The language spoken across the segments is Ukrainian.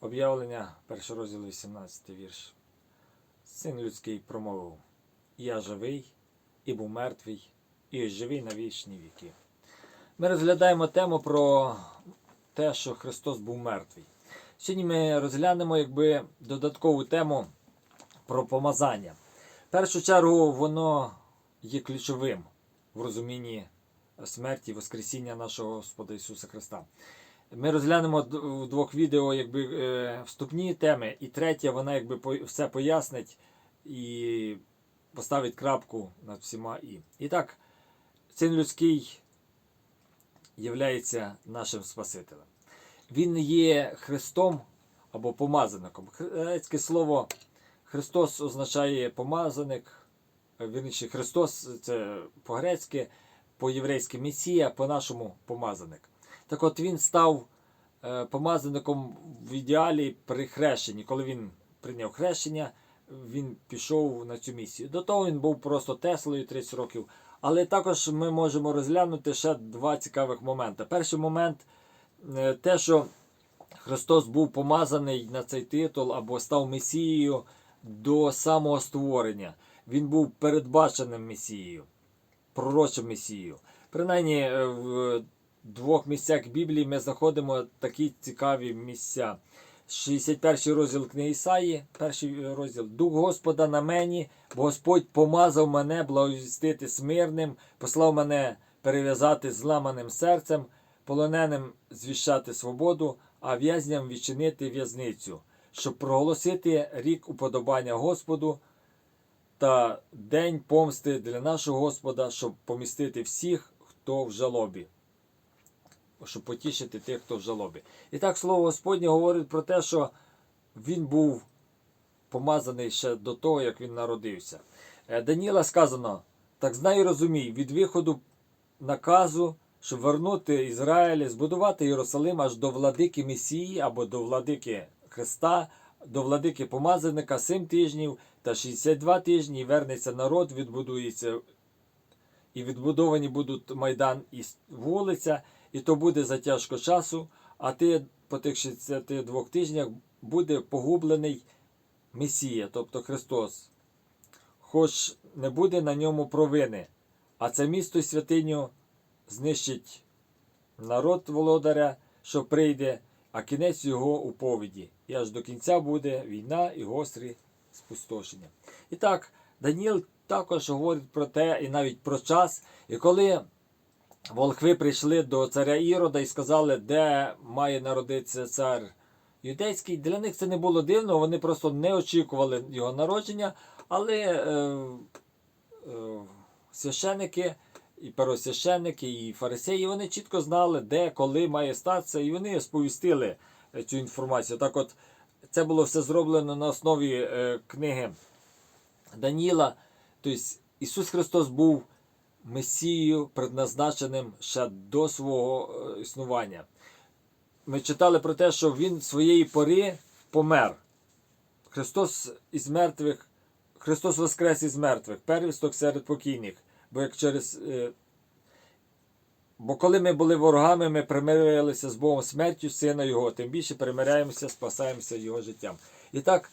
Об'явлення, перший розділ 18 вірш. Син людський промовив: Я живий і був мертвий, і живий на вічні віки. Ми розглядаємо тему про те, що Христос був мертвий. Сьогодні ми розглянемо якби додаткову тему про помазання. В першу чергу, воно є ключовим в розумінні смерті Воскресіння нашого Господа Ісуса Христа. Ми розглянемо в двох відео якби, е, вступні теми, і третя, вона якби все пояснить і поставить крапку над всіма і. І так, син людський являється нашим Спасителем. Він є Христом або помазаником. Грецьке слово Христос означає помазаник, вірніше, Христос це по-грецьки, по-єврейськи Месія, по-нашому помазаник. Так от він став е, помазаником в ідеалі при хрещенні. Коли він прийняв хрещення, він пішов на цю місію. До того він був просто Теслою 30 років. Але також ми можемо розглянути ще два цікавих моменти. Перший момент е, те, що Христос був помазаний на цей титул або став Месією до самого створення. Він був передбаченим Месією, пророчим Месією. Принаймні е, в двох місцях Біблії ми знаходимо такі цікаві місця. 61 розділ книги Ісаї, перший розділ. Дух Господа на мені, бо Господь помазав мене благовістити смирним, послав мене перев'язати зламаним серцем, полоненим звіщати свободу, а в'язням відчинити в'язницю, щоб проголосити рік уподобання Господу та день помсти для нашого Господа, щоб помістити всіх, хто в жалобі щоб потішити тих, хто в жалобі. І так слово Господнє говорить про те, що він був помазаний ще до того, як він народився. Е, Даніла сказано: так знай і розумій, від виходу наказу, щоб вернути Ізраїль, збудувати Єрусалим аж до владики Месії або до владики Христа, до владики помазаника 7 тижнів та 62 тижні, і вернеться народ, відбудується і відбудовані будуть майдан і вулиця, і то буде за тяжко часу, а ти по тих 62 тижнях буде погублений Месія, тобто Христос. Хоч не буде на ньому провини, а це місто святиню знищить народ володаря, що прийде, а кінець його у повіді. І аж до кінця буде війна і гострі спустошення. І так, Даніл також говорить про те, і навіть про час. І коли волхви прийшли до царя Ірода і сказали, де має народитися цар юдейський, для них це не було дивно, вони просто не очікували його народження, але е, е, священники, і первосвященники, і фарисеї, вони чітко знали, де, коли має статися, і вони сповістили цю інформацію. Так от, це було все зроблено на основі е, книги Даніла. Тобто Ісус Христос був Месією, предназначеним ще до свого е, існування. Ми читали про те, що Він своєї пори помер. Христос із мертвих, Христос воскрес із мертвих, первісток серед покійних. Бо як через. е, Бо коли ми були ворогами, ми примирилися з Богом смертю Сина Його, тим більше примиряємося, спасаємося Його життям. І так,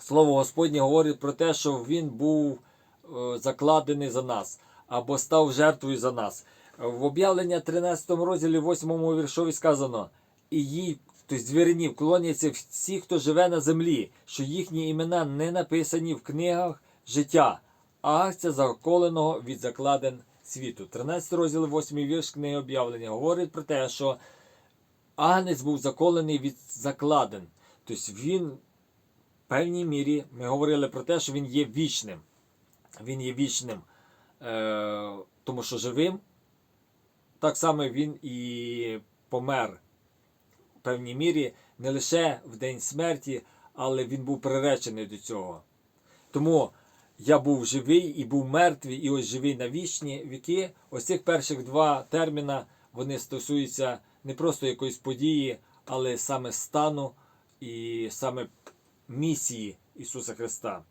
Слово Господнє говорить про те, що Він був е, закладений за нас або став жертвою за нас. В об'явлення 13 розділі 8 віршові сказано: і їй, тобто звіринів, клоняться всі, хто живе на землі, що їхні імена не написані в книгах життя, а акція заколеного від закладен світу. 13 розділ 8 вірш книги об'явлення говорить про те, що агнець був заколений від закладен. Тобто він в певній мірі ми говорили про те, що він є вічним. Він є вічним, тому що живим. Так само він і помер в певній мірі не лише в день смерті, але він був приречений до цього. Тому я був живий і був мертвий, і ось живий на вічні віки. Ось цих перших два терміна вони стосуються не просто якоїсь події, але саме стану і саме місії Ісуса Христа.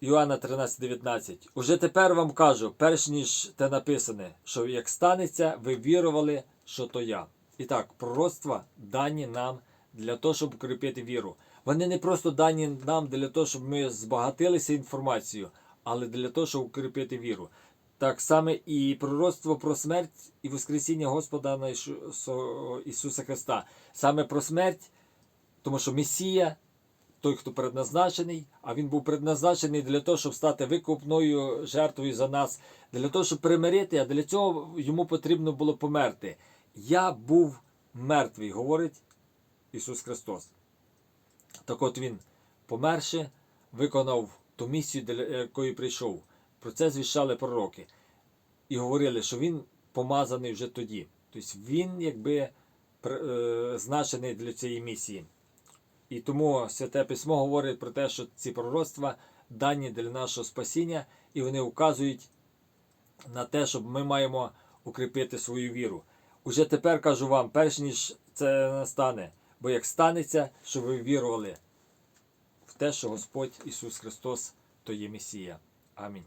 Іоанна 13:19. Уже тепер вам кажу, перш ніж те написане, що як станеться, ви вірували, що то я. І так, пророцтва дані нам для того, щоб укріпити віру. Вони не просто дані нам для того, щоб ми збагатилися інформацією, але для того, щоб укріпити віру. Так само і пророцтво про смерть і Воскресіння Господа Ісуса Христа. Саме про смерть, тому що Месія, той, хто предназначений, а він був предназначений для того, щоб стати викупною жертвою за нас, для того, щоб примирити, а для цього йому потрібно було померти. Я був мертвий, говорить Ісус Христос. Так от Він, померши, виконав ту місію, для якої прийшов. Про це звіщали пророки. І говорили, що він помазаний вже тоді. Тобто він якби при- е, для цієї місії. І тому Святе Письмо говорить про те, що ці пророцтва дані для нашого спасіння, і вони вказують на те, щоб ми маємо укріпити свою віру. Уже тепер кажу вам, перш ніж це настане, бо як станеться, щоб ви вірували в те, що Господь Ісус Христос то є Месія. Амінь.